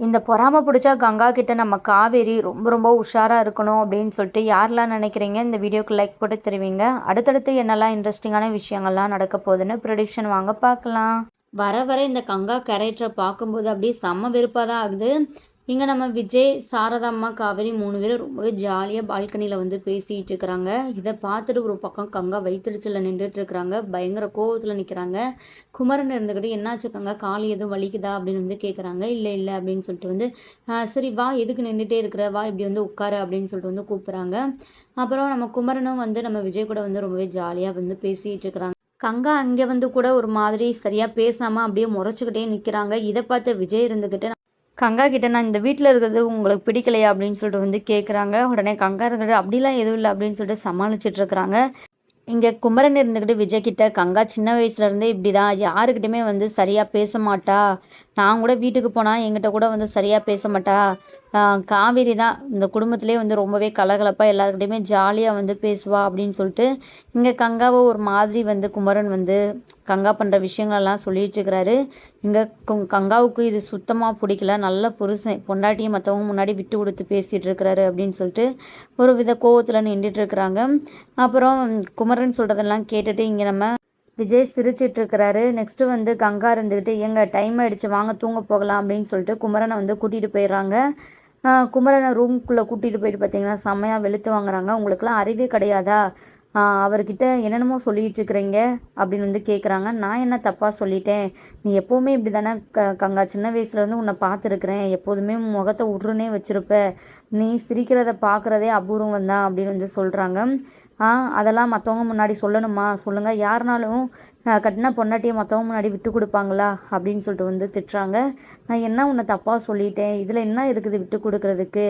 இந்த பொறாமை பிடிச்சா கங்கா கிட்ட நம்ம காவேரி ரொம்ப ரொம்ப உஷாராக இருக்கணும் அப்படின்னு சொல்லிட்டு யாரெல்லாம் நினைக்கிறீங்க இந்த வீடியோக்கு லைக் போட்டு தருவீங்க. அடுத்தடுத்து என்னெல்லாம் இன்ட்ரெஸ்டிங்கான விஷயங்கள்லாம் நடக்க போகுதுன்னு ப்ரொடிக்ஷன் வாங்க பார்க்கலாம். வர வர இந்த கங்கா கேரக்டரை பார்க்கும்போது அப்படியே செம்ம வெறுப்பாக தான் ஆகுது. இங்கே நம்ம விஜய் சாரதாம்மா காவேரி மூணு பேரும் ரொம்பவே ஜாலியாக பால்கனியில் வந்து பேசிகிட்டு இருக்கிறாங்க. இதை பார்த்துட்டு ஒரு பக்கம் கங்கா வயிற்றுச்சலில் நின்றுட்டு இருக்கிறாங்க. பயங்கர கோவத்தில் நிற்கிறாங்க குமரன் இருந்துக்கிட்டு என்னாச்சு கங்கா? காலி எதுவும் வலிக்குதா? அப்படின்னு வந்து கேட்குறாங்க இல்லை இல்லை அப்படின்னு சொல்லிட்டு வந்து சரி வா எதுக்கு நின்றுட்டே இருக்கிற? வா இப்படி வந்து உட்காரு அப்படின்னு சொல்லிட்டு வந்து கூப்பிட்றாங்க. அப்புறம் நம்ம குமரனும் வந்து நம்ம விஜய் கூட வந்து ரொம்பவே ஜாலியாக வந்து பேசிகிட்டு இருக்கிறாங்க. கங்கா அங்கே வந்து கூட ஒரு மாதிரி சரியாக பேசாமல் அப்படியே முறைச்சிக்கிட்டே நிற்கிறாங்க இதை பார்த்து விஜய் இருந்துக்கிட்டு கங்கா கிட்ட நான் இந்த வீட்டில் இருக்கிறது உங்களுக்கு பிடிக்கலையா அப்படின்னு சொல்லிட்டு வந்து கேட்குறாங்க உடனே கங்கா இருக்கிறது அப்படிலாம் எதுவும் இல்லை அப்படின்னு சொல்லிட்டு சமாளிச்சுட்டு இருக்கிறாங்க. இங்கே குமரன் இருந்துக்கிட்டு விஜய் கிட்ட கங்கா சின்ன வயசுலேருந்தே இப்படி தான் யாருக்கிட்டையுமே வந்து சரியாக பேச மாட்டா. நான் கூட வீட்டுக்கு போனால் எங்கிட்ட கூட வந்து சரியாக பேச மாட்டா. காவேரி தான் இந்த குடும்பத்திலே வந்து ரொம்பவே கலகலப்பாக எல்லாருக்கிட்டையுமே ஜாலியாக வந்து பேசுவா அப்படின்னு சொல்லிட்டு இங்கே கங்காவை ஒரு மாதிரி வந்து குமரன் வந்து கங்கா பண்ணுற விஷயங்கள்லாம் சொல்லிட்டுருக்கிறாரு. இங்கே கங்காவுக்கு இது சுத்தமாக பிடிக்கல. நல்ல புருஷன் பொண்டாட்டியை மற்றவங்க முன்னாடி விட்டு கொடுத்து பேசிகிட்டு இருக்கிறாரு அப்படின்னு சொல்லிட்டு ஒரு வித கோவத்தில் நின்றுட்டு இருக்கிறாங்க அப்புறம் குமரன் சொல்கிறதெல்லாம் கேட்டுட்டு இங்கே நம்ம விஜய் சிரிச்சிட்டு இருக்கிறாரு நெக்ஸ்ட்டு வந்து கங்கா இருந்துக்கிட்டு எங்க டைம் ஆகிடுச்சு வாங்க தூங்க போகலாம் அப்படின்னு சொல்லிட்டு குமரனை வந்து கூட்டிகிட்டு போயிடுறாங்க. குமரனை ரூம்குள்ளே கூட்டிகிட்டு போயிட்டு பார்த்தீங்கன்னா செம்மையாக வெளுத்து வாங்குறாங்க. உங்களுக்குலாம் அறிவே கிடையாதா? அவர்கிட்ட என்னென்னமோ சொல்லிகிட்டு இருக்கிறீங்க அப்படின்னு வந்து கேட்குறாங்க நான் என்ன தப்பாக சொல்லிட்டேன்? நீ எப்போவுமே இப்படி தானே க கங்கா சின்ன வயசுலேருந்து உன்னை பார்த்துருக்குறேன். எப்போதுமே முகத்தை உருன்னே வச்சுருப்ப. நீ சிரிக்கிறத பார்க்குறதே அபூர்வம் தான் அப்படின்னு வந்து சொல்கிறாங்க ஆ அதெல்லாம் மற்றவங்க முன்னாடி சொல்லணுமா? சொல்லுங்கள் யாருனாலும் கட்டின பொண்டாட்டியை மற்றவங்க முன்னாடி விட்டு கொடுப்பாங்களா? அப்படின்னு சொல்லிட்டு வந்து திட்டுறாங்க. நான் என்ன உன்னை தப்பாக சொல்லிட்டேன்? இதில் என்ன இருக்குது விட்டு கொடுக்குறதுக்கு?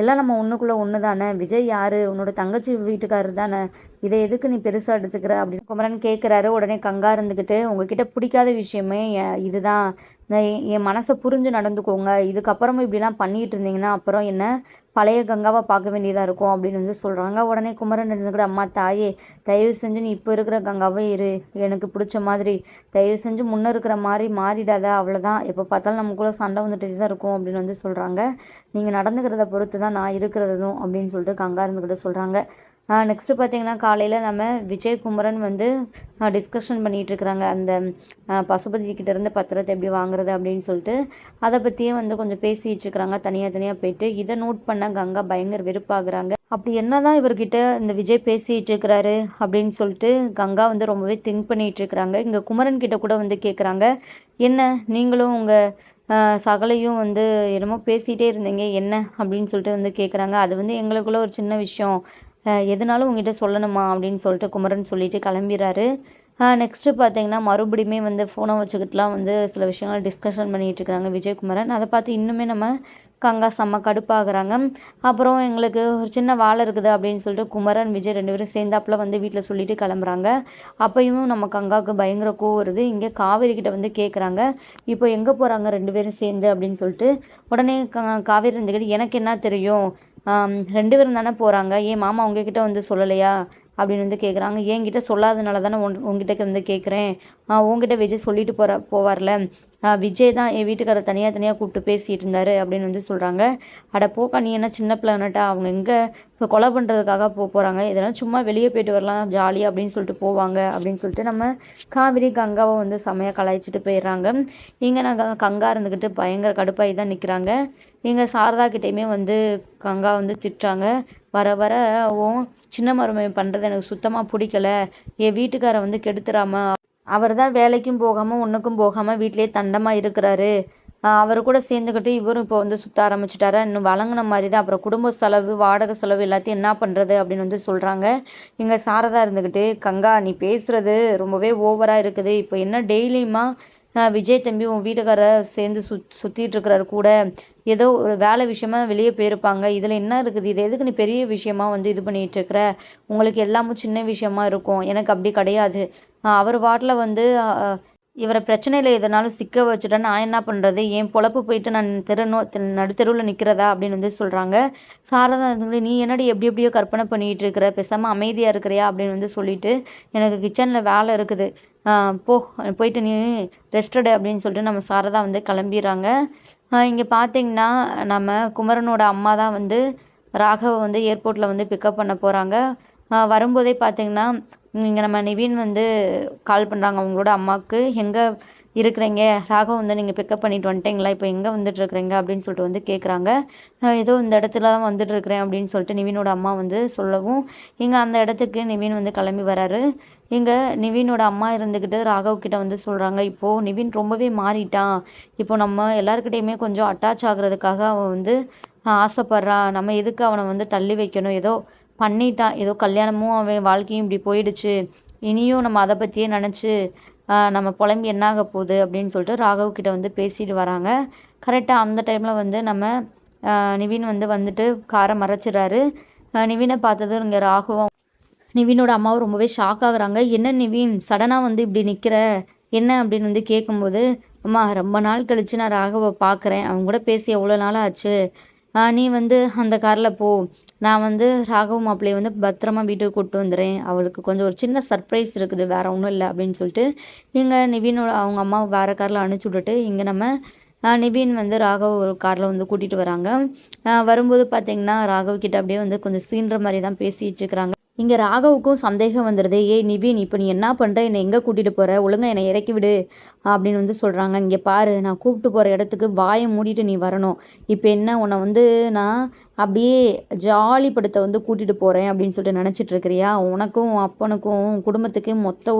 எல்லாம் நம்ம ஒன்றுக்குள்ளே ஒன்று தானே விஜய் யார்? உன்னோட தங்கச்சி வீட்டுக்காரர் தானே? இதை எதுக்கு நீ பெருசாக எடுத்துக்கிற அப்படின்னு குமரன் கேட்குறாரு உடனே கங்கா இருந்துக்கிட்டு உங்ககிட்ட பிடிக்காத விஷயமே இதுதான். என் மனசை புரிஞ்சு நடந்துக்கோங்க. இதுக்கப்புறமும் இப்படிலாம் பண்ணிகிட்டு இருந்தீங்கன்னா அப்புறம் என்ன? பழைய கங்காவை பார்க்க வேண்டியதாக இருக்கும் அப்படின்னு வந்து சொல்கிறாங்க உடனே குமரன் இருந்துக்கிட்டு அம்மா தாயே தயவு செஞ்சு நீ இப்போ இருக்கிற கங்காவே இரு. எனக்கு பிடிச்ச மாதிரி. தயவு செஞ்சு முன்னே இருக்கிற மாதிரி மாறிடாத. அவ்வளோதான் எப்போ பார்த்தாலும் நமக்குள்ளே சண்டை வந்துட்டு தான் இருக்கும் அப்படின்னு வந்து சொல்கிறாங்க நீங்கள் நடந்துக்கிறத பொறுத்து தான் நான் இருக்கிறதும் அப்படின்னு சொல்லிட்டு கங்கா இருந்துக்கிட்டு சொல்கிறாங்க நெக்ஸ்ட்டு பார்த்தீங்கன்னா காலையில் நம்ம விஜய் குமரன் வந்து டிஸ்கஷன் பண்ணிகிட்ருக்குறாங்க. அந்த பசுபதி கிட்டேருந்து பத்திரத்தை எப்படி வாங்குறது அப்படின்னு சொல்லிட்டு அதை பற்றியே வந்து கொஞ்சம் பேசிகிட்டு இருக்கிறாங்க தனியாக தனியாக போயிட்டு இதை நோட் பண்ண கங்கா பயங்கர வெறுப்பாகிறாங்க. அப்படி என்ன தான் இவர்கிட்ட இந்த விஜய் பேசிகிட்டு இருக்கிறாரு அப்படின்னு சொல்லிட்டு கங்கா வந்து ரொம்பவே திங்க் பண்ணிகிட்டு இருக்கிறாங்க இங்கே குமரன் கிட்ட கூட வந்து கேட்குறாங்க என்ன நீங்களும் உங்கள் சகலையும் வந்து என்னமோ பேசிகிட்டே இருந்தீங்க. என்ன அப்படின்னு சொல்லிட்டு வந்து கேட்குறாங்க அது வந்து எங்களுக்குள்ள ஒரு சின்ன விஷயம். எதுனாலும் உங்ககிட்ட சொல்லணுமா அப்படின்னு சொல்லிட்டு குமரன் சொல்லிட்டு கிளம்பிடுறாரு நெக்ஸ்ட்டு பார்த்தீங்கன்னா மறுபடியுமே வந்து ஃபோனை வச்சுக்கிட்டுலாம் வந்து சில விஷயங்கள் டிஸ்கஷன் பண்ணிகிட்டு இருக்கிறாங்க விஜயகுமரன். அதை பார்த்து இன்னுமே நம்ம கங்கா செம்ம கடுப்பாகிறாங்க. அப்புறம் எங்களுக்கு ஒரு சின்ன வாழை இருக்குது அப்படின்னு சொல்லிட்டு குமரன் விஜய் ரெண்டு பேரும் சேர்ந்தாப்புல வந்து வீட்டில் சொல்லிட்டு கிளம்புறாங்க. அப்பயும் நம்ம கங்காவுக்கு பயங்கர கோவம் வருது. இங்கே காவேரி கிட்ட வந்து கேட்குறாங்க இப்போ எங்கே போகிறாங்க ரெண்டு பேரும் சேர்ந்து? அப்படின்னு சொல்லிட்டு உடனே காவேரி இருந்துக்கிட்டு எனக்கு என்ன தெரியும்? ரெண்டு பேரும் தானே போகிறாங்க ஏன் மாமா உங்ககிட்ட வந்து சொல்லலையா? அப்படின்னு வந்து கேட்குறாங்க என்கிட்ட சொல்லாதனால தானே உன் உங்ககிட்ட வந்து கேட்குறேன் உங்ககிட்ட விஜய் சொல்லிட்டு போகிற போவார்ல. விஜய் தான் என் வீட்டுக்காரர் தனியாக தனியாக கூப்பிட்டு பேசிகிட்டு இருந்தார் அப்படின்னு வந்து சொல்கிறாங்க அட போக்கா நீ என்ன சின்ன பிள்ளைனட்டா அவங்க எங்கே இப்போ கொலை பண்ணுறதுக்காக போக போகிறாங்க இதெல்லாம் சும்மா வெளியே போயிட்டு வரலாம் ஜாலியாக அப்படின்னு சொல்லிட்டு போவாங்க அப்படின்னு சொல்லிட்டு நம்ம காவிரி கங்காவை வந்து செமையாக கலாய்ச்சிட்டு போயிடுறாங்க. இங்கே நாங்கள் கங்கா இருந்துக்கிட்டு பயங்கர கடுப்பாகி தான் நிற்கிறாங்க இங்கே சாரதா கிட்டேயுமே வந்து கங்கா வந்து திட்டுறாங்க. வர வர ஓ சின்ன மருமகன் பண்ணுறது எனக்கு சுத்தமாக பிடிக்கல. என் வீட்டுக்காரை வந்து கெடுத்துடாம அவர் தான் வேலைக்கும் போகாமல் ஒன்றுக்கும் போகாமல் வீட்டிலே தண்டமாக இருக்கிறாரு. அவர் கூட சேர்ந்துக்கிட்டு இவரும் இப்போ வந்து சுற்ற ஆரம்பிச்சிட்டாரா? இன்னும் வழங்கின மாதிரி தான் அப்புறம் குடும்ப செலவு வாடகை செலவு எல்லாத்தையும் என்ன பண்ணுறது அப்படின்னு வந்து சொல்கிறாங்க இங்கே சாரதா இருந்துக்கிட்டு கங்கா நீ பேசுகிறது ரொம்பவே ஓவராக இருக்குது. இப்போ என்ன டெய்லியுமா விஜய் தம்பி உன் வீட்டுக்காரரை சேர்ந்து சுத் சுற்றிட்டு இருக்கிறாரு கூட. ஏதோ ஒரு வேலை விஷயமா வெளியே போயிருப்பாங்க. இதில் என்ன இருக்குது? இது எதுக்கு நீ பெரிய விஷயமா வந்து இது பண்ணிகிட்டு இருக்கிற உங்களுக்கு எல்லாமும் சின்ன விஷயமா இருக்கும். எனக்கு அப்படி கிடையாது. அவர் பாட்டில் வந்து இவரை பிரச்சனையில் எதனாலும் சிக்க வச்சுட்டா நான் என்ன பண்ணுறது என் பொழப்பு போயிட்டு நான் தெருநோ நடுத்தெருவில் நிற்கிறதா அப்படின்னு வந்து சொல்கிறாங்க சாரதா நீ என்னடி எப்படி எப்படியோ கற்பனை பண்ணிகிட்டு இருக்கிற? பேசாமல் அமைதியாக இருக்கிறியா? அப்படின்னு வந்து சொல்லிட்டு எனக்கு கிச்சனில் வேலை இருக்குது. போ போயிட்டு நீ ரெஸ்டடு அப்படின்னு சொல்லிட்டு நம்ம சாரதா வந்து கிளம்பிடுறாங்க. இங்கே பார்த்தீங்கன்னா நம்ம குமரனோட அம்மா தான் வந்து ராகவ வந்து ஏர்போர்ட்டில் வந்து பிக்கப் பண்ண போகிறாங்க வரும்போதே பார்த்தீங்கன்னா இங்கே நம்ம நிவின் வந்து கால் பண்ணுறாங்க அவங்களோட அம்மாவுக்கு எங்கே இருக்கிறீங்க? ராகவ் வந்து நீங்கள் பிக்கப் பண்ணிட்டு வந்துட்டீங்களா? இப்போ எங்கே வந்துட்டுருக்குறீங்க? அப்படின்னு சொல்லிட்டு வந்து கேட்குறாங்க ஏதோ இந்த இடத்துல தான் வந்துட்டுருக்குறேன் அப்படின்னு சொல்லிட்டு நிவினோட அம்மா வந்து சொல்லவும் இங்கே அந்த இடத்துக்கு நிவின் வந்து கிளம்பி வராரு. இங்கே நிவினோட அம்மா இருந்துக்கிட்டு ராகவ் கிட்ட வந்து சொல்கிறாங்க இப்போது நிவின் ரொம்பவே மாறிட்டான். இப்போ நம்ம எல்லாருக்கிட்டேயுமே கொஞ்சம் அட்டாச் ஆகுறதுக்காக அவன் வந்து ஆசைப்பட்றான். நம்ம எதுக்கு அவனை வந்து தள்ளி வைக்கணும்? ஏதோ பண்ணிட்டான் ஏதோ கல்யாணமும் அவன் வாழ்க்கையும் இப்படி போயிடுச்சு. இனியும் நம்ம அதை பற்றியே நினச்சி நம்ம புலம்பி என்னாக போகுது அப்படின்னு சொல்லிட்டு ராகவ் கிட்ட வந்து பேசிட்டு வராங்க. கரெக்டாக அந்த டைமில் வந்து நம்ம நிவின் வந்து வந்துட்டு காரை மறைச்சிடுறாரு. நிவினை பார்த்தது இங்கே ராகவும் நிவினோட அம்மாவும் ரொம்பவே ஷாக் ஆகுறாங்க. என்ன நிவின் சடனாக வந்து இப்படி நிற்கிற என்ன? அப்படின்னு வந்து கேட்கும்போது அம்மா ரொம்ப நாள் கழித்து நான் ராகவை பார்க்குறேன் அவங்க கூட பேசி எவ்வளோ நாள் ஆச்சு? நீ வந்து அந்த காரில் போ. நான் வந்து ராகவ் மாப்பிள்ளையை வந்து பத்திரமா வீட்டுக்கு கூப்பிட்டு வந்துடுறேன். அவளுக்கு கொஞ்சம் ஒரு சின்ன சர்ப்ரைஸ் இருக்குது. வேறு ஒன்றும் இல்லை அப்படின்னு சொல்லிட்டு இங்கே நிவினோட அவங்க அம்மா வேறு காரில் அனுப்பிச்சி விட்டுட்டு இங்கே நம்ம நிவின் வந்து ராகவ் ஒரு காரில் வந்து கூட்டிகிட்டு வராங்க. வரும்போது பார்த்திங்கன்னா ராகவ் கிட்ட அப்படியே வந்து கொஞ்சம் சீன்ற மாதிரி தான் பேசிகிட்டு இருக்கிறாங்க. இங்கே ராகவுக்கும் சந்தேகம் வந்துடுது ஏய் நிவின் இப்போ நீ என்ன பண்ணுற என்னை எங்கே கூட்டிகிட்டு போகிற ஒழுங்காக என்னை இறக்கி விடு. அப்படின்னு வந்து சொல்கிறாங்க இங்கே பாரு நான் கூப்பிட்டு போகிற இடத்துக்கு வாயை மூடிட்டு நீ வரணும். இப்போ என்ன உன்னை வந்து நான் அப்படியே ஜாலிப்படுத்த வந்து கூட்டிகிட்டு போகிறேன் அப்படின்னு சொல்லிட்டு நினச்சிட்டு இருக்கிறியா? உனக்கும் அப்பனுக்கும் குடும்பத்துக்கும் மொத்த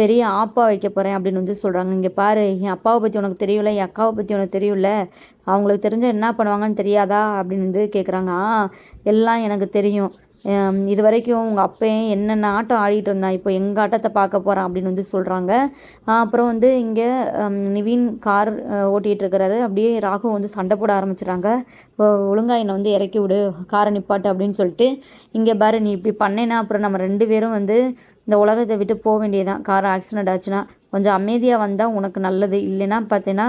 பெரிய ஆப்பா வைக்க போகிறேன் அப்படின்னு வந்து சொல்கிறாங்க இங்கே பாரு என் அப்பாவை பற்றி உனக்கு தெரியல என் அக்காவை பற்றி உனக்கு தெரியல அவங்களுக்கு தெரிஞ்ச என்ன பண்ணுவாங்கன்னு தெரியாதா? அப்படின்னு வந்து கேட்குறாங்க ஆ எல்லாம் எனக்கு தெரியும். இது வரைக்கும் உங்கள் அப்பன் என்னென்ன ஆட்டம் ஆடிட்டு இருந்தான் இப்போ எங்கள் ஆட்டத்தை பார்க்க போகிறான் அப்படின்னு வந்து சொல்கிறாங்க அப்புறம் வந்து இங்கே நிவின் கார் ஓட்டிகிட்டு இருக்கிறாரு. அப்படியே ராகு வந்து சண்டை போட ஆரம்பிச்சிடுறாங்க ஒழுங்காக என்னை வந்து இறக்கி விடு காரை நிப்பாட்டு அப்படின்னு சொல்லிட்டு. இங்கே பாரு நீ இப்படி பண்ணேன்னா அப்புறம் நம்ம ரெண்டு பேரும் வந்து இந்த உலகத்தை விட்டு போக வேண்டியதான் கார் ஆக்சிடெண்ட் ஆச்சுன்னா கொஞ்சம் அமைதியாக வந்தால் உனக்கு நல்லது. இல்லைன்னா பார்த்தீங்கன்னா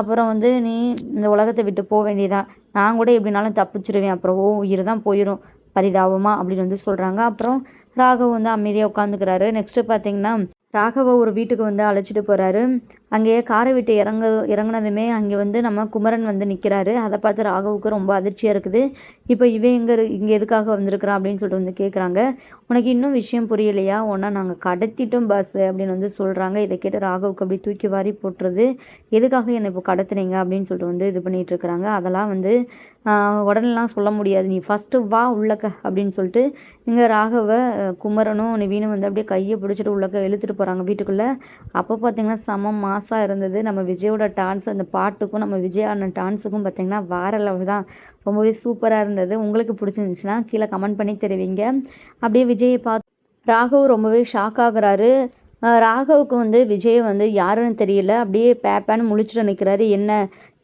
அப்புறம் வந்து நீ இந்த உலகத்தை விட்டு போக வேண்டியதான் நான் கூட எப்படினாலும் தப்பிச்சிருவேன். அப்புறம் ஓ உயிர் தான் போயிடும் பரிதாபமாக அப்படின்னு வந்து சொல்கிறாங்க அப்புறம் ராகவ் வந்து அமைதியாக உட்காந்துக்கிறாரு நெக்ஸ்ட்டு பார்த்தீங்கன்னா ராகவ ஒரு வீட்டுக்கு வந்து அழைச்சிட்டு போகிறாரு அங்கேயே காரை விட்டு இறங்க இறங்குனதுமே அங்கே வந்து நம்ம குமரன் வந்து நிற்கிறாரு அதை பார்த்து ராகவுக்கு ரொம்ப அதிர்ச்சியாக இருக்குது. இப்போ இவன் எங்கே இங்கே எதுக்காக வந்திருக்கிறான் அப்படின்னு சொல்லிட்டு வந்து கேட்குறாங்க உனக்கு இன்னும் விஷயம் புரியலையா? ஒன்றா நாங்கள் கடத்திட்டோம் பஸ் அப்படின்னு வந்து சொல்கிறாங்க இதை கேட்டு ராகவுக்கு அப்படி தூக்கி வாரி போட்டுறது. எதுக்காக என்னை இப்போ கடத்துனீங்க அப்படின்னு சொல்லிட்டு வந்து இது பண்ணிகிட்டு இருக்கிறாங்க. அதெல்லாம் வந்து உடனெலாம் சொல்ல முடியாது. நீ ஃபஸ்ட்டு வா உள்ளக்க அப்படின்னு சொல்லிட்டு இங்கே ராகவ குமரனும் நிவீனும் வந்து அப்படியே கையை பிடிச்சிட்டு உள்ளக்க இழுத்துட்டு போகிறாங்க வீட்டுக்குள்ளே. அப்போ பார்த்தீங்கன்னா சமமாக மாசாக இருந்தது. நம்ம விஜயோட டான்ஸ் அந்த பாட்டுக்கும் நம்ம விஜய் ஆன டான்ஸுக்கும் பார்த்திங்கன்னா வேறு லெவல் தான். ரொம்பவே சூப்பராக இருந்தது. உங்களுக்கு பிடிச்சிருந்துச்சுன்னா கீழே கமெண்ட் பண்ணி தெரிவிங்க. அப்படியே விஜயை பார்த்து ராகவ் ரொம்பவே ஷாக் ஆகுறாரு. ராகவுக்கு வந்து விஜய் வந்து யாருன்னு தெரியல. அப்படியே பேப்பேன்னு முழிச்சிட்டு நிற்கிறாரு என்ன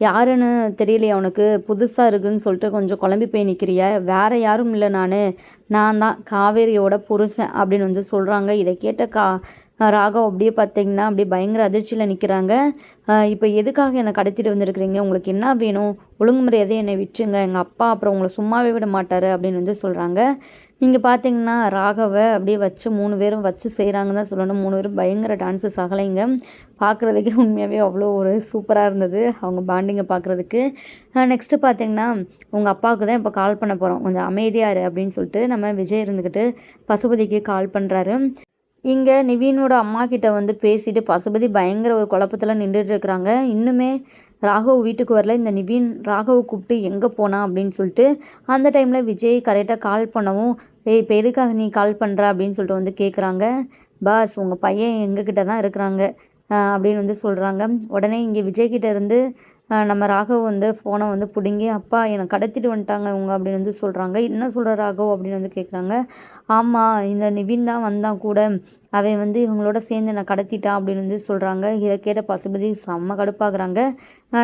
யாருன்னு தெரியலையே அவனுக்கு புதுசாக இருக்குன்னு சொல்லிட்டு கொஞ்சம் குழம்பி போய் நிற்கிறியா வேறு யாரும் இல்லை நான். நான் தான் காவேரியோட புருஷன் அப்படின்னு வந்து சொல்கிறாங்க இதை கேட்ட கா ராகவ் அப்படியே பார்த்தீங்கன்னா அப்படியே பயங்கர அதிர்ச்சியில் நிற்கிறாங்க இப்போ எதுக்காக என்னை கடத்திட்டு வந்திருக்கிறீங்க? உங்களுக்கு என்ன வேணும்? ஒழுங்குமுறையாதே என்னை விட்டுருங்க. எங்கள் அப்பா அப்புறம் உங்களை சும்மாவே விட மாட்டார் அப்படின்னு வந்து சொல்கிறாங்க இங்கே பார்த்தீங்கன்னா ராகவை அப்படியே வச்சு மூணு பேரும் வச்சு செய்கிறாங்க தான் சொல்லணும். மூணு பேரும் பயங்கர டான்ஸஸ் அகலைங்க பார்க்குறதுக்கே உண்மையாகவே அவ்வளோ ஒரு சூப்பராக இருந்தது அவங்க பாண்டிங்கை பார்க்குறதுக்கு. நெக்ஸ்ட்டு பார்த்தீங்கன்னா உங்கள் அப்பாவுக்கு தான் இப்போ கால் பண்ண போகிறோம் கொஞ்சம் அமைதியாக இரு அப்படின்னு சொல்லிட்டு நம்ம விஜய் இருந்துக்கிட்டு பசுபதிக்கு கால் பண்ணுறாரு இங்கே நிவீனோட அம்மா கிட்ட வந்து பேசிட்டு பசுபதி பயங்கர ஒரு குழப்பத்தில் நின்றுட்டு இருக்கிறாங்க. இன்னுமே ராகவ் வீட்டுக்கு வரல. இந்த நிவீன் ராகவ் கூப்பிட்டு எங்கே போனா அப்படின்னு சொல்லிட்டு அந்த டைமில் விஜய் கரெக்டாக கால் பண்ணவும் ஏய் இப்போ எதுக்காக நீ கால் பண்ணுற அப்படின்னு சொல்லிட்டு வந்து கேட்குறாங்க பாஸ் உங்கள் பையன் எங்ககிட்ட தான் இருக்கிறாங்க. அப்படின்னு வந்து சொல்கிறாங்க உடனே இங்கே விஜய்கிட்ட இருந்து நம்ம ராகவ் வந்து ஃபோனை வந்து பிடுங்கி அப்பா என்னை கடத்திட்டு வந்துட்டாங்க இவங்க அப்படின்னு வந்து சொல்கிறாங்க என்ன சொல்கிற ராகவ் அப்படின்னு வந்து கேட்குறாங்க ஆமாம் இந்த நிவின் தான் வந்தான் கூட அவன் வந்து இவங்களோட சேர்ந்து என்னை கடத்திட்டான் அப்படின்னு வந்து சொல்கிறாங்க இதை கேட்ட பசுபதி செம்ம கடுப்பாகிறாங்க.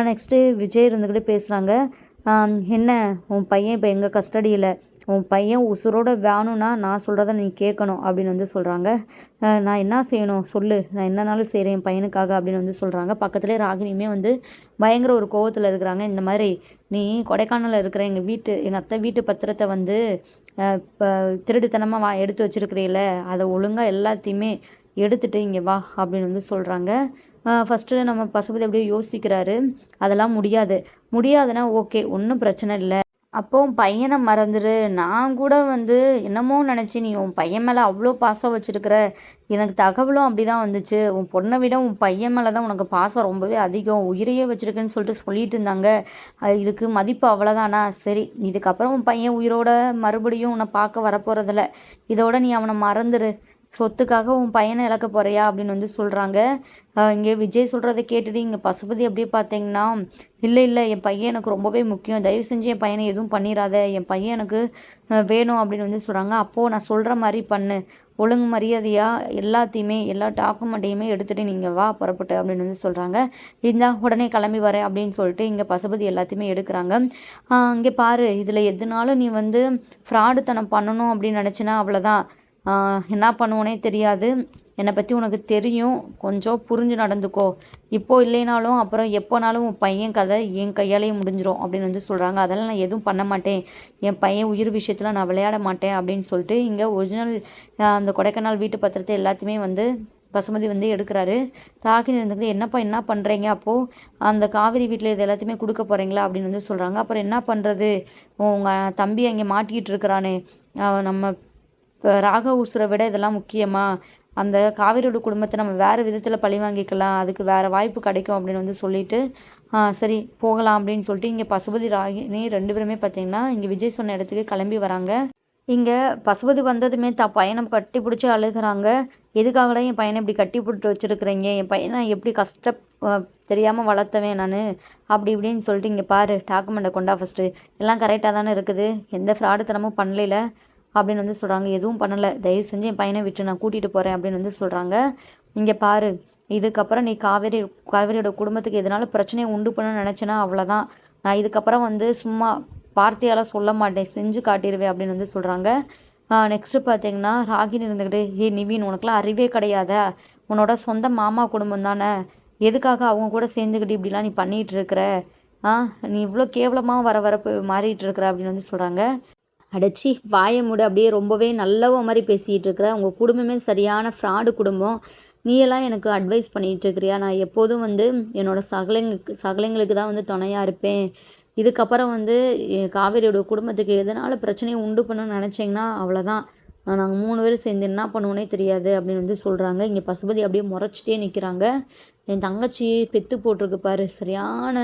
நெக்ஸ்ட்டு விஜய் இருந்துக்கிட்டு பேசுகிறாங்க என்ன உன் பையன் இப்போ எங்கள் கஸ்டடியில் உன் பையன் உசுரோட வேணும்னா நான் சொல்கிறத நீ கேட்கணும் அப்படின்னு வந்து சொல்கிறாங்க நான் என்ன செய்யணும்? சொல்லு. நான் என்னனாலும் செய்கிறேன் என் பையனுக்காக அப்படின்னு வந்து சொல்கிறாங்க பக்கத்துலேயே ராகினியுமே வந்து பயங்கர ஒரு கோவத்தில் இருக்கிறாங்க. இந்த மாதிரி நீ கொடைக்கானலில் இருக்கிற எங்கள் வீட்டு எங்கள் அத்தை வீட்டு பத்திரத்தை வந்து இப்போ திருடுத்தனமாக வா எடுத்து வச்சுருக்கிறீல அதை ஒழுங்காக எல்லாத்தையுமே எடுத்துகிட்டு இங்கே வா அப்படின்னு வந்து சொல்கிறாங்க ஃபஸ்ட்டு நம்ம பசுபதி அப்படியே யோசிக்கிறாரு. அதெல்லாம் முடியாது. முடியாதுன்னா ஓகே ஒன்றும் பிரச்சனை இல்லை. அப்போ உன் பையனை மறந்துடு நான் கூட வந்து என்னமோ நினச்சி நீ உன் பையன் மேலே அவ்வளோ பாசம் வச்சுருக்கிற. எனக்கு தகவலும் அப்படி தான் வந்துச்சு. உன் பொண்ணை விட உன் பையன் மேலே தான் உனக்கு பாசம் ரொம்பவே அதிகம். உயிரையே வச்சுருக்குன்னு சொல்லிட்டு சொல்லிட்டு இருந்தாங்க. இதுக்கு மதிப்பு அவ்வளோதானா சரி இதுக்கப்புறம் உன் பையன் உயிரோட மறுபடியும் உன்னை பார்க்க வரப்போகிறதில்ல இதோட நீ அவனை மறந்துடு சொத்துக்காக உன் பையனை இழக்க போறியா அப்படின்னு வந்து சொல்கிறாங்க இங்கே விஜய் சொல்கிறத கேட்டுட்டு இங்கே பசுபதி அப்படியே பார்த்தீங்கன்னா இல்லை இல்லை என் பையன் எனக்கு ரொம்பவே முக்கியம். தயவு செஞ்சு என் பையனை எதுவும் பண்ணிடாத என் பையன் எனக்கு வேணும் அப்படின்னு வந்து சொல்கிறாங்க அப்போது நான் சொல்கிற மாதிரி பண்ணு. ஒழுங்கு மரியாதையாக எல்லாத்தையுமே எல்லா டாக்குமெண்ட்டையுமே எடுத்துகிட்டு நீங்கள் வா புறப்பட்டு அப்படின்னு வந்து சொல்கிறாங்க இருந்தால் உடனே கிளம்பி வரேன் அப்படின்னு சொல்லிட்டு இங்கே பசுபதி எல்லாத்தையுமே எடுக்கிறாங்க. இங்கே பாரு இதில் எதுனாலும் நீ வந்து ஃப்ராடுத்தனம் பண்ணணும் அப்படின்னு நினச்சினா அவ்வளோதான் என்ன பண்ணுவோனே தெரியாது. என்னை பற்றி உனக்கு தெரியும். கொஞ்சம் புரிஞ்சு நடந்துக்கோ. இப்போது இல்லைனாலும் அப்புறம் எப்போனாலும் உன் பையன் கதை என் கையாலேயே முடிஞ்சிடும் அப்படின்னு வந்து சொல்கிறாங்க அதெல்லாம் நான் எதுவும் பண்ண மாட்டேன். என் பையன் உயிர் விஷயத்தில் நான் விளையாட மாட்டேன் அப்படின்னு சொல்லிட்டு இங்கே ஒரிஜினல் அந்த கொடைக்கானல் வீட்டு பத்திரத்தை எல்லாத்தையுமே வந்து பசுமதி வந்து எடுக்கிறாரு. ராகினி இருந்துக்கிட்டு என்னப்பா என்ன பண்ணுறீங்க அப்போது அந்த காவிரி வீட்டில் இது எல்லாத்தையுமே கொடுக்க போகிறீங்களா அப்படின்னு வந்து சொல்கிறாங்க அப்புறம் என்ன பண்ணுறது உங்கள் தம்பி அங்கே மாட்டிக்கிட்டு இருக்கிறானே. நம்ம இப்போ ராக உசுரை விட இதெல்லாம் முக்கியமா? அந்த காவிரியோட குடும்பத்தை நம்ம வேறு விதத்தில் பழி வாங்கிக்கலாம். அதுக்கு வேறு வாய்ப்பு கிடைக்கும் அப்படின்னு வந்து சொல்லிட்டு சரி போகலாம் அப்படின்னு சொல்லிட்டு இங்கே பசுபதி ராகினி ரெண்டு பேருமே பார்த்தீங்கன்னா இங்கே விஜய் சொன்ன இடத்துக்கு கிளம்பி வராங்க. இங்கே பசுபதி வந்ததுமே தான் பையனை கட்டி பிடிச்சி அழுகிறாங்க. எதுக்காகடா என் பையனை இப்படி கட்டி போட்டு வச்சுருக்குறீங்க? என் பையனை எப்படி கஷ்ட தெரியாமல் வளர்த்தவேன் நான்? அப்படி இப்படின்னு சொல்லிட்டு இங்கே பாரு டாக்குமெண்ட்டை கொண்டா ஃபஸ்ட்டு எல்லாம் கரெக்டாக தானே இருக்குது. எந்த ஃப்ராடுத்தனமும் பண்ணல அப்படின்னு வந்து சொல்கிறாங்க எதுவும் பண்ணலை. தயவு செஞ்சு என் பையனை விட்டு நான் கூட்டிகிட்டு போகிறேன் அப்படின்னு வந்து சொல்கிறாங்க இங்கே பாரு. இதுக்கப்புறம் நீ காவேரி காவேரியோட குடும்பத்துக்கு எதனால பிரச்சனையை உண்டு பண்ண நினச்சேன்னா அவ்வளோதான் நான் இதுக்கப்புறம் வந்து சும்மா வார்த்தையால் சொல்ல மாட்டேன். செஞ்சு காட்டிடுவேன் அப்படின்னு வந்து சொல்கிறாங்க நெக்ஸ்ட்டு பார்த்தீங்கன்னா ராகினி இருந்துக்கிட்டு ஏ நிவின் உனக்குலாம் அறிவே கிடையாதா? உன்னோட சொந்த மாமா குடும்பம் தானே? எதுக்காக அவங்க கூட சேர்ந்துக்கிட்டு இப்படிலாம் நீ பண்ணிகிட்டு இருக்கிற? ஆ நீ இவ்வளோ கேவலமாக வர வர மாறிட்டு இருக்கிற? அப்படின்னு வந்து சொல்கிறாங்க அடைச்சி வாயை அப்படியே ரொம்பவே நல்லவ மாதிரி பேசிகிட்டு இருக்கிற உங்கள் குடும்பமே சரியான ஃப்ராடு குடும்பம். நீ எல்லாம் எனக்கு அட்வைஸ் பண்ணிகிட்டு இருக்கிறியா? நான் எப்போதும் வந்து என்னோடய சகலைங்களுக்கு சகலைங்களுக்கு தான் வந்து துணையாக இருப்பேன். இதுக்கப்புறம் வந்து காவேரியோட குடும்பத்துக்கு எதனால் பிரச்சனையை உண்டு பண்ணணும்னு நினச்சிங்கன்னா அவ்வளோதான் நாங்கள் மூணு பேரும் சேர்ந்து என்ன பண்ணுவோனே தெரியாது அப்படின்னு வந்து சொல்கிறாங்க இங்கே பசுபதி அப்படியே முறைச்சிட்டே நிற்கிறாங்க என் தங்கச்சி பெத்து போட்டிருக்கு பாரு. சரியான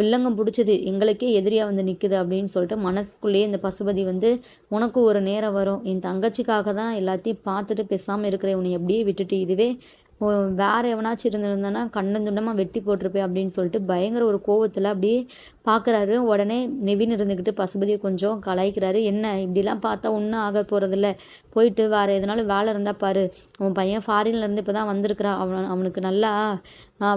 வில்லங்கம் பிடிச்சது. எங்களுக்கே எதிரியாக வந்து நிற்குது அப்படின்னு சொல்லிட்டு மனசுக்குள்ளேயே இந்த பசுபதி வந்து உனக்கு ஒரு நேரம் வரும். என் தங்கச்சிக்காக தான் எல்லாத்தையும் பார்த்துட்டு பேசாமல் இருக்கிற உன்னை எப்படியே விட்டுட்டு இதுவே வேறு எவனாச்சும் இருந்திருந்தேன்னா கண்ணன் துண்டமாக வெட்டி போட்டிருப்பேன் அப்படின்னு சொல்லிட்டு பயங்கர ஒரு கோவத்தில் அப்படியே பார்க்குறாரு உடனே நெவின் இருந்துக்கிட்டு பசுபதியை கொஞ்சம் கலாய்க்கிறாரு. என்ன இப்படிலாம் பார்த்தா ஒன்றும் ஆக போகிறதில்ல போயிட்டு வேறு எதனாலும் வேலை இருந்தால் பாரு. உன் பையன் ஃபாரின்லேருந்து இப்போ தான் வந்திருக்கிறான். அவன் அவனுக்கு நல்லா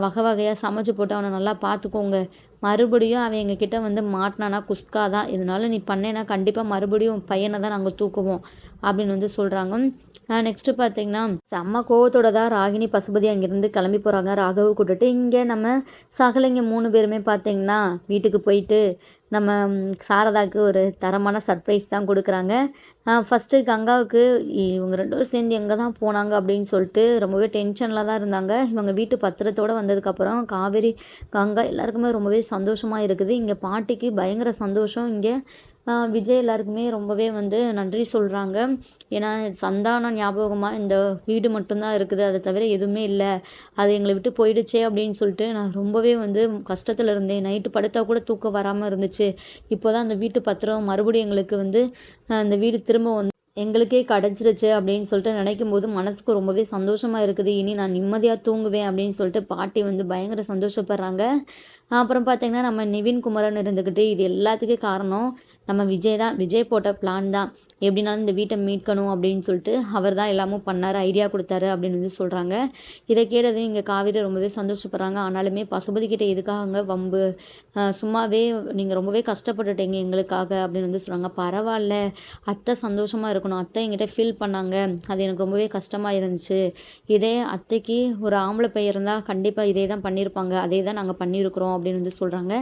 வகை வகையாக சமைச்சு போட்டு அவனை நல்லா பார்த்துக்கோங்க மறுபடியும் அவன் எங்ககிட்ட வந்து மாட்டினானா குஸ்கா தான் இதனால நீ பண்ணேன்னா கண்டிப்பாக மறுபடியும் பையனை தான் நாங்கள் தூக்குவோம். அப்படின்னு வந்து சொல்கிறாங்க நெக்ஸ்ட்டு பார்த்தீங்கன்னா செம்ம கோவத்தோட தான் ராகினி பசுபதி அங்கேருந்து கிளம்பி போகிறாங்க ராகவு கூட்டுட்டு இங்கே நம்ம சகலைங்க மூணு பேருமே பார்த்தீங்கன்னா வீட்டுக்கு போயிட்டு நம்ம சாரதாவுக்கு ஒரு தரமான சர்ப்ரைஸ் தான் கொடுக்குறாங்க. ஃபஸ்ட்டு கங்காவுக்கு இவங்க ரெண்டு பேரும் சேர்ந்து எங்கே தான் போனாங்க அப்படின்னு சொல்லிட்டு ரொம்பவே டென்ஷனில் தான் இருந்தாங்க. இவங்க வீட்டு பத்திரத்தோடு வந்ததுக்கப்புறம் காவேரி கங்கா எல்லாருக்குமே ரொம்பவே சந்தோஷமாக இருக்குது. இங்கே பாட்டிக்கு பயங்கர சந்தோஷம். இங்கே விஜய் எல்லாருக்குமே ரொம்பவே வந்து நன்றி சொல்கிறாங்க ஏன்னா சந்தான ஞாபகமாக இந்த வீடு மட்டும்தான் இருக்குது. அதை தவிர எதுவுமே இல்லை. அது எங்களை விட்டு போயிடுச்சே அப்படின்னு சொல்லிட்டு நான் ரொம்பவே வந்து கஷ்டத்தில் இருந்தேன். நைட்டு படுத்தா கூட தூக்கம் வராமல் இருந்துச்சு. இப்போ தான் அந்த வீட்டு பத்திரம் மறுபடியும் எங்களுக்கு வந்து அந்த வீடு திரும்ப வந்து எங்களுக்கே கிடச்சிருச்சு அப்படின்னு சொல்லிட்டு நினைக்கும் போது மனசுக்கு ரொம்பவே சந்தோஷமாக இருக்குது. இனி நான் நிம்மதியாக தூங்குவேன் அப்படின்னு சொல்லிட்டு பாட்டி வந்து பயங்கர சந்தோஷப்படுறாங்க. அப்புறம் பார்த்திங்கன்னா நம்ம நிவின் குமரன் இருந்துக்கிட்டு இது எல்லாத்துக்கும் காரணம். நம்ம விஜய் தான் விஜய் போட்ட பிளான் தான். எப்படினாலும் இந்த வீட்டை மீட்கணும் அப்படின்னு சொல்லிட்டு அவர் தான் எல்லாமும் பண்ணார் ஐடியா கொடுத்தாரு அப்படின்னு வந்து சொல்கிறாங்க இதை கேட்டதும் இங்கே காவிரி ரொம்பவே சந்தோஷப்படுறாங்க. ஆனாலுமே பசுபதி கிட்ட எதுக்காக வம்பு? சும்மாவே நீங்கள் ரொம்பவே கஷ்டப்பட்டுட்டீங்க எங்களுக்காக அப்படின்னு வந்து சொல்கிறாங்க பரவாயில்ல அத்தை சந்தோஷமாக இருக்கணும். அத்தை எங்கிட்ட ஃபீல் பண்ணாங்க. அது எனக்கு ரொம்பவே கஷ்டமாக இருந்துச்சு. இதே அத்தைக்கு ஒரு ஆம்பளை பையன் இருந்தால் கண்டிப்பாக இதே தான் பண்ணியிருப்பாங்க அதே தான் நாங்கள் பண்ணியிருக்கிறோம் அப்படின்னு வந்து சொல்கிறாங்க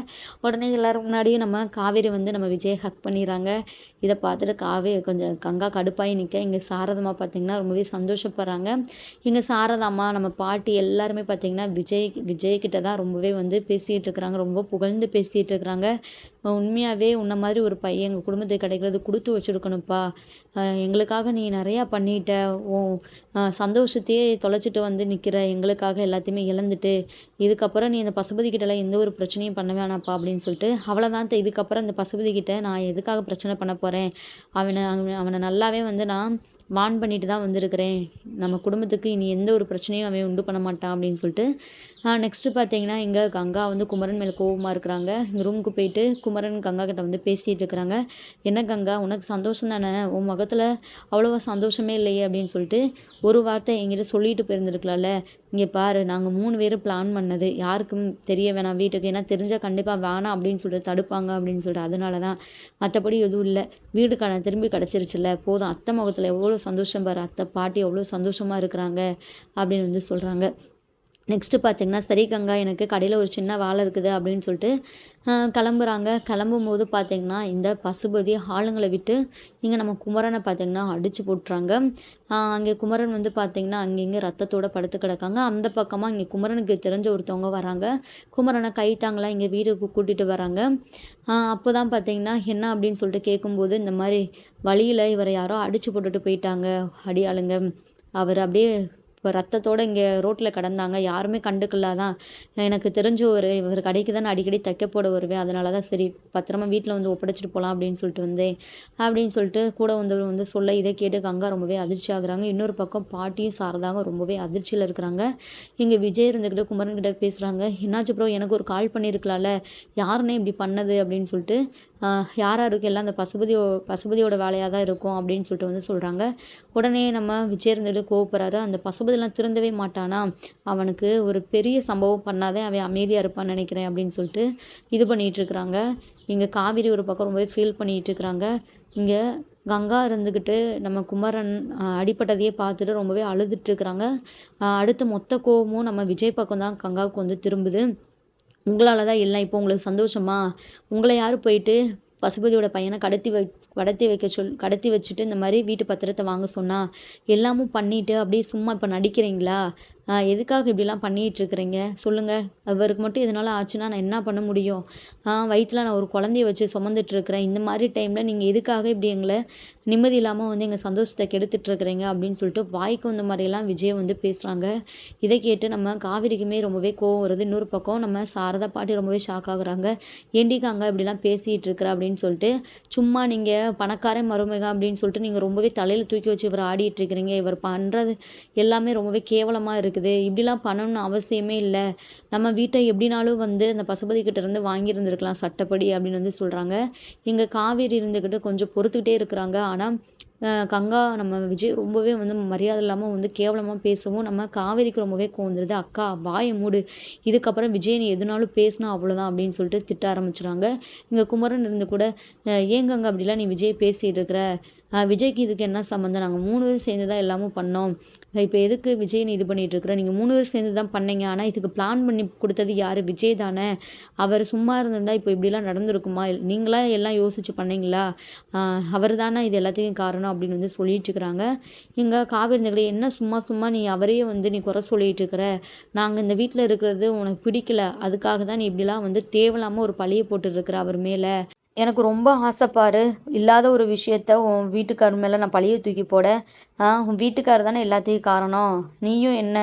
உடனே எல்லோரும் முன்னாடியும் நம்ம காவேரி வந்து நம்ம விஜய் ஹக் பண்ணிடுறாங்க இதை பார்த்துட்டு காவே கொஞ்சம் கங்கா கடுப்பாகி நிற்க இங்கே சாரதம்மா பார்த்திங்கன்னா ரொம்பவே சந்தோஷப்படுறாங்க. இங்கே சாரதாம்மா நம்ம பாட்டி எல்லாருமே பார்த்திங்கன்னா விஜய் விஜய்கிட்ட தான் ரொம்பவே வந்து பேசிகிட்டு இருக்கிறாங்க. ரொம்ப புகழ்ந்து பேசிகிட்டு இருக்கிறாங்க. உண்மையாகவே உன்ன மாதிரி ஒரு பையன் எங்கள் குடும்பத்துக்கு கிடைக்கிறது கொடுத்து வச்சுருக்கணும்ப்பா. எங்களுக்காக நீ நிறையா பண்ணிட்ட. ஓ சந்தோஷத்தையே தொலைச்சிட்டு வந்து நிற்கிற எங்களுக்காக எல்லாத்தையுமே இழந்துட்டு இதுக்கப்புறம் நீ இந்த பசுபதிக்கிட்டலாம் எந்த ஒரு பிரச்சனையும் பண்ண வேணாம்ப்பா அப்படின்னு சொல்லிட்டு அவ்வளோதான் இதுக்கப்புறம் இந்த பசுபதிக்கிட்ட நான் எதுக்காக பிரச்சனை பண்ண போகிறேன் அவனை அவனை நல்லாவே வந்து நான் வான் பண்ணிட்டு தான் வந்திருக்கிறேன். நம்ம குடும்பத்துக்கு இனி எந்த ஒரு பிரச்சனையும் அவன் உண்டு பண்ண மாட்டான் அப்படின்னு சொல்லிட்டு நெக்ஸ்ட்டு பார்த்தீங்கன்னா இங்கே கங்கா வந்து குமரன் மேலே கோபமாக இருக்கிறாங்க. இங்கே ரூமுக்கு போயிட்டு குமரன் கங்கா கிட்ட வந்து பேசிகிட்டு இருக்கிறாங்க. என்ன கங்கா உனக்கு சந்தோஷம் தானே? உன் முகத்தில் அவ்வளோவா சந்தோஷமே இல்லையே அப்படின்னு சொல்லிட்டு ஒரு வார்த்தை என்கிட்ட சொல்லிட்டு போயிருந்துருக்கலாம்ல. இங்கே பாரு நாங்கள் மூணு பேரும் பிளான் பண்ணது. யாருக்கும் தெரிய வேணாம். வீட்டுக்கு ஏன்னா தெரிஞ்சால் கண்டிப்பாக வேணாம் அப்படின்னு சொல்லிட்டு தடுப்பாங்க அப்படின்னு சொல்லிட்டு அதனால தான் மற்றபடி எதுவும் இல்லை. வீடு கடை திரும்பி கிடச்சிருச்சுல்ல. போதும். அத்தை முகத்தில் எவ்வளோ சந்தோஷம் பாரு. அத்தை பாட்டி எவ்வளோ சந்தோஷமாக இருக்கிறாங்க அப்படின்னு வந்து சொல்கிறாங்க நெக்ஸ்ட்டு பார்த்திங்கன்னா சரி கங்கா எனக்கு கடையில் ஒரு சின்ன வேலை இருக்குது அப்படின்னு சொல்லிட்டு கிளம்புறாங்க. கிளம்பும் போது பார்த்திங்கன்னா இந்த பசுபதி ஆளுங்களை விட்டு இங்கே நம்ம குமரனை பார்த்திங்கன்னா அடித்து போட்டுறாங்க. அங்கே குமரன் வந்து பார்த்திங்கன்னா அங்கங்கே ரத்தத்தோடு படுத்து கிடக்காங்க. அந்த பக்கமாக இங்கே குமரனுக்கு தெரிஞ்ச ஒருத்தவங்க வராங்க. குமரனை கைத்தாங்களாம் இங்கே வீடு கூட்டிகிட்டு வராங்க. அப்போ தான் பார்த்திங்கன்னா என்ன அப்படின்னு சொல்லிட்டு கேட்கும்போது இந்த மாதிரி வழியில் இவரை யாரோ அடித்து போட்டுட்டு போயிட்டாங்க அடியாளுங்க. அவர் அப்படியே இப்போ ரத்தத்தோடு இங்கே ரோட்டில் கடந்தாங்க. யாருமே கண்டுக்கலாதான். எனக்கு தெரிஞ்ச ஒரு இவர் கடைக்கு தான் அடிக்கடி தைக்க போட வருவேன். அதனால தான் சரி பத்திரமா வீட்டில் வந்து ஒப்படைச்சிட்டு போகலாம் அப்படின்னு சொல்லிட்டு வந்தேன். அப்படின்னு சொல்லிட்டு கூட வந்தவர் வந்து சொல்ல இதை கேட்டு கங்கா ரொம்பவே அதிர்ச்சி ஆகுறாங்க. இன்னொரு பக்கம் பாட்டியும் சாரதாங்க ரொம்பவே அதிர்ச்சியில் இருக்கிறாங்க. இங்கே விஜய் இருந்துக்கிட்ட குமரன் கிட்ட பேசுகிறாங்க என்னாச்சு ப்ரோ எனக்கு ஒரு கால் பண்ணியிருக்கலாம்ல யாருன்னே இப்படி பண்ணது அப்படின்னு சொல்லிட்டு யார் யாருக்கு எல்லாம் அந்த பசுபதியோ பசுபதியோட வேலையாக தான் இருக்கும் அப்படின்னு சொல்லிட்டு வந்து சொல்கிறாங்க உடனே நம்ம விஜய் இருந்துட்டு கோவப்படுறாரு. அந்த பசுபதி திருந்தவே மாட்டானா? அவனுக்கு ஒரு பெரிய சம்பவம் பண்ணாதே அவன் அமைதியாக இருப்பான்னு நினைக்கிறேன் அப்படின்னு சொல்லிட்டு இது பண்ணிகிட்ருக்குறாங்க இங்கே காவிரி ஒரு பக்கம் ரொம்பவே ஃபீல் பண்ணிகிட்டு இருக்கிறாங்க. இங்கே கங்கா இருந்துக்கிட்டு நம்ம குமரன் அடிப்பட்டதையே பார்த்துட்டு ரொம்பவே அழுதுட்டுருக்குறாங்க அடுத்து மொத்த கோவமும் நம்ம விஜய் பக்கம் தான் கங்காவுக்கு வந்து திரும்புது. உங்களால் தான் இல்லை இப்போ உங்களுக்கு சந்தோஷமா? உங்களை யார் போயிட்டு பசுபதியோட பையனை கடத்தி வை கடத்தி வைக்க சொல் கடத்தி வச்சுட்டு இந்த மாதிரி வீட்டு பத்திரத்தை வாங்க சொன்னால் எல்லாமும் பண்ணிவிட்டு அப்படியே சும்மா இப்போ நடிக்கிறீங்களா? எதுக்காக இப்படிலாம் பண்ணிகிட்ருக்குறீங்க? சொல்லுங்கள் அவருக்கு மட்டும் எதனால் ஆச்சுன்னா நான் என்ன பண்ண முடியும்? வயிற்றில் நான் ஒரு குழந்தைய வச்சு சுமந்துட்டுருக்குறேன் இந்த மாதிரி டைமில் நீங்கள் எதுக்காக இப்படி எங்களை நிம்மதி இல்லாமல் வந்து எங்கள் சந்தோஷத்தை கெடுத்துட்ருக்குறீங்க? அப்படின்னு சொல்லிட்டு வாய்க்கு வந்த மாதிரியெல்லாம் விஜய் வந்து பேசுகிறாங்க இதை கேட்டு நம்ம காவிரிக்குமே ரொம்பவே கோவம் வருது. இன்னொரு பக்கம் நம்ம சாரதா பாட்டி ரொம்பவே ஷாக் ஆகுறாங்க. ஏண்டிக்காங்க இப்படிலாம் பேசிகிட்டு இருக்கிற அப்படின்னு சொல்லிட்டு சும்மா நீங்கள் பணக்காரன் மருமகன் அப்படின்னு சொல்லிட்டு நீங்கள் ரொம்பவே தலையில் தூக்கி வச்சு இவர் ஆடிட்டுருக்கிறீங்க இவர் பண்ணுறது எல்லாமே ரொம்பவே கேவலமாக இருக்குது இருக்குது. இப்படிலாம் பண்ணணும்னு அவசியமே இல்லை. நம்ம வீட்டை எப்படினாலும் வந்து அந்த பசுபதி இருந்து வாங்கியிருந்துருக்கலாம் சட்டப்படி அப்படின்னு வந்து சொல்கிறாங்க இங்கே காவேரி இருந்துக்கிட்டு கொஞ்சம் பொறுத்துக்கிட்டே இருக்கிறாங்க. ஆனால் கங்கா நம்ம விஜய் ரொம்பவே வந்து மரியாதை இல்லாமல் வந்து கேவலமாக பேசவும் நம்ம காவேரிக்கு ரொம்பவே கோந்துருது அக்கா வாயை மூடு. இதுக்கப்புறம் விஜய் நீ எதுனாலும் பேசினா அவ்வளோதான் அப்படின்னு சொல்லிட்டு திட்ட ஆரம்பிச்சுறாங்க இங்கே குமரன் இருந்து கூட ஏங்கங்க அப்படிலாம் நீ விஜய் பேசிகிட்டு இருக்கிற? விஜய்க்கு இதுக்கு என்ன சம்மந்தம்? நாங்கள் மூணு பேரும் சேர்ந்து தான் எல்லாமும் பண்ணோம். இப்போ எதுக்கு விஜய் நீ இது பண்ணிகிட்டு இருக்கிற? நீங்கள் மூணு பேர் சேர்ந்து தான் பண்ணீங்க. ஆனால் இதுக்கு பிளான் பண்ணி கொடுத்தது யார்? விஜய் தானே. அவர் சும்மா இருந்திருந்தால் இப்போ இப்படிலாம் நடந்திருக்குமா? நீங்களாம் எல்லாம் யோசிச்சு பண்ணீங்களா? அவர் தானே இது எல்லாத்துக்கும் காரணம் அப்படின்னு வந்து சொல்லிட்டு இருக்கிறாங்க. இங்கே காவிரி என்ன சும்மா சும்மா நீ அவரையே வந்து நீ குறை சொல்லிட்டு இருக்கிற? நாங்கள் இந்த வீட்டில் இருக்கிறது உனக்கு பிடிக்கல. அதுக்காக தான் நீ இப்படிலாம் வந்து தேவையில்லாமல் ஒரு பழியை போட்டுருக்குற அவர் மேலே. எனக்கு ரொம்ப ஆசைப்பாரு இல்லாத ஒரு விஷயத்த உன் வீட்டுக்கார் மேலே நான் பழிய தூக்கி போட. உன் வீட்டுக்காரர் தானே எல்லாத்துக்கும் காரணம். நீயும் என்ன?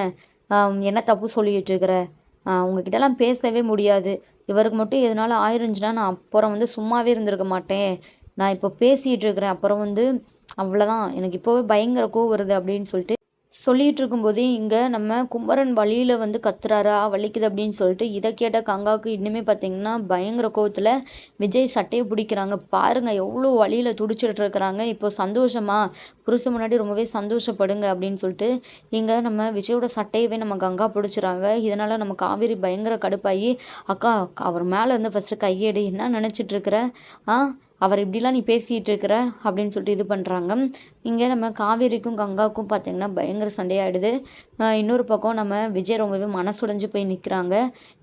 என்ன தப்பு சொல்லிகிட்டு இருக்கிற? உங்ககிட்டலாம் பேசவே முடியாது. இவருக்கு மட்டும் எதனால ஆயிருந்துச்சுன்னா நான் அப்புறம் வந்து சும்மாவே இருந்திருக்க மாட்டேன். நான் இப்போ பேசிகிட்டு இருக்கிறேன். அப்புறம் வந்து அவ்வளோதான் எனக்கு இப்போவே பயங்கர கோவம் வருது அப்படின்னு சொல்லிட்டு சொல்லிகிட்டு இருக்கும்போதே இங்கே நம்ம குமரன் வழியில் வந்து கத்துறாரா வலிக்குது அப்படின்னு சொல்லிட்டு இதை கேட்ட கங்காவுக்கு இன்னுமே பார்த்தீங்கன்னா பயங்கர கோவத்தில் விஜய் சட்டையை பிடிக்கிறாங்க பாருங்கள் எவ்வளோ வழியில் துடிச்சிட்டு இருக்கிறாங்க இப்போ சந்தோஷமா? புருஷன் முன்னாடி ரொம்பவே சந்தோஷப்படுங்க அப்படின்னு சொல்லிட்டு இங்கே நம்ம விஜயோட சட்டையவே நம்ம கங்கா பிடிச்சிறாங்க இதனால் நம்ம காவேரி பயங்கர கடுப்பாகி அக்கா அவர் மேலே இருந்து ஃபஸ்ட்டு கையெடு என்ன நினச்சிட்ருக்குற? ஆ அவர் இப்படிலாம் நீ பேசிகிட்டு இருக்கிற அப்படின்னு சொல்லிட்டு இது பண்ணுறாங்க. இங்கே நம்ம காவேரிக்கும் கங்காவுக்கும் பார்த்திங்கன்னா பயங்கர சண்டையாயிடுது. இன்னொரு பக்கம் நம்ம விஜய் ரொம்பவே மனசுடைஞ்சு போய் நிற்கிறாங்க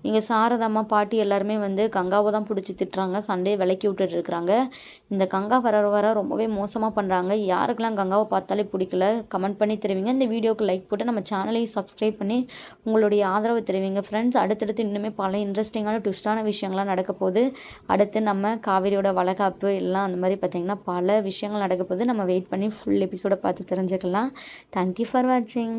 இங்கே சாரதாம்மா பாட்டி எல்லாருமே வந்து கங்காவை தான் பிடிச்சி திட்டுறாங்க. சண்டையை விலக்கி விட்டுட்டு இருக்கிறாங்க இந்த கங்கா வர வர ரொம்பவே மோசமாக பண்ணுறாங்க யாருக்கெல்லாம் கங்காவை பார்த்தாலே பிடிக்கல கமெண்ட் பண்ணி தெரிவிங்க. இந்த வீடியோக்கு லைக் போட்டு நம்ம சேனலையும் சப்ஸ்கிரைப் பண்ணி உங்களுடைய ஆதரவு தெரிவிங்க. ஃப்ரெண்ட்ஸ் அடுத்தடுத்து இன்னுமே பல இன்ட்ரெஸ்டிங்கான ட்விஸ்டான விஷயங்கள்லாம் நடக்க போகுது. அடுத்து நம்ம காவேரியோட வளகாப்பு எல்லாம் அந்த மாதிரி பார்த்திங்கன்னா பல விஷயங்கள் நடக்க போகுது. நம்ம வெயிட் பண்ணி ஃபுல் எபிசோடை பார்த்து தெரிஞ்சுக்கலாம். தேங்க்யூ ஃபார் வாட்சிங்